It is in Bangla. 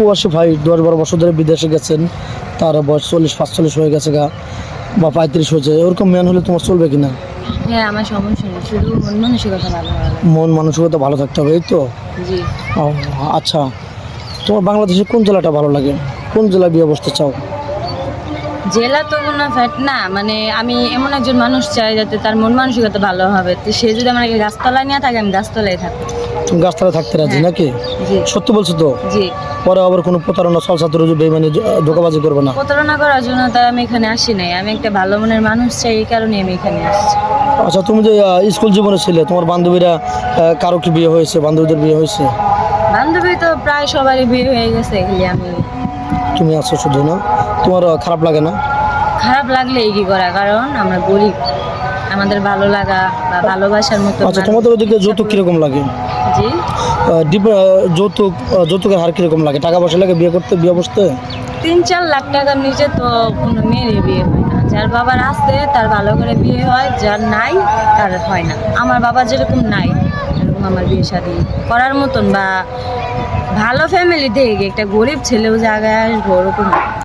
প্রবাসী ভাই দশ বারো বছর ধরে বিদেশে গেছেন তার বয়স চল্লিশ পাঁচচল্লিশ হয়ে গেছে গা বা পঁয়ত্রিশ হয়েছে ওরকম ম্যান হলে তোমার চলবে কিনা হ্যাঁ আমার সমস্যা নেই শুধু মন মানসিকতা ভালো মন মানসিকতা ভালো থাকতে হবে এই তো? জি। আচ্ছা। তোমার বাংলাদেশে কোন জেলাটা ভালো লাগে? কোন জেলায় বিয়ে বসতে চাও? জেলা তো কোনো ফ্যাট না মানে আমি এমন একজন মানুষ চাই যাতে তার মন মানসিকতা ভালো হবে। তো সে যদি আমাকে গাছতলায় নিয়ে থাকে আমি গাছতলায় থাকব। তুমি গাছতলায় থাকতে রাজি হ্যাঁ। নাকি? সত্যি বলছো তো? জি। পরে আবার কোনো প্রতারণা সলসাতুর বেমানি ধোকাবাজি করবে না? প্রতারণা করার জন্য তাই আমি এখানে আসি নাই। আমি একটা ভালো মনের মানুষ চাই এই কারণে আমি এখানে আসছি। আচ্ছা তুমি যে স্কুল জীবনে ছিলে তোমার বান্ধবীরা কারও কি বিয়ে হয়েছে? বান্ধবীদের বিয়ে হয়েছে? বান্ধবী তো প্রায় সবারই বিয়ে হয়ে গেছে এগুলি আমি তুমি আছো শুধু না? তোমার খারাপ লাগে না? খারাপ লাগলে কি করা কারণ আমরা গরিব। আমাদের ভালো লাগা বা ভালোবাসার মতো আচ্ছা তোমাদের ওদিকে যৌতুক কীরকম লাগে? জি? যৌতুক যৌতুকের হার কীরকম লাগে? টাকা পয়সা লাগে বিয়ে করতে বিয়ে বসতে? তিন চার লাখ টাকার নিচে তো কোনো মেয়েরই বিয়ে হয় না। যার বাবার আছে তার ভালো করে বিয়ে হয় যার নাই তার হয় না। আমার বাবা যেরকম নাই। এরকম আমার বিয়ে শাদি করার মতন বা ভালো ফ্যামিলি থেকে একটা গরিব ছেলেও জায়গায় আসব ওরকম।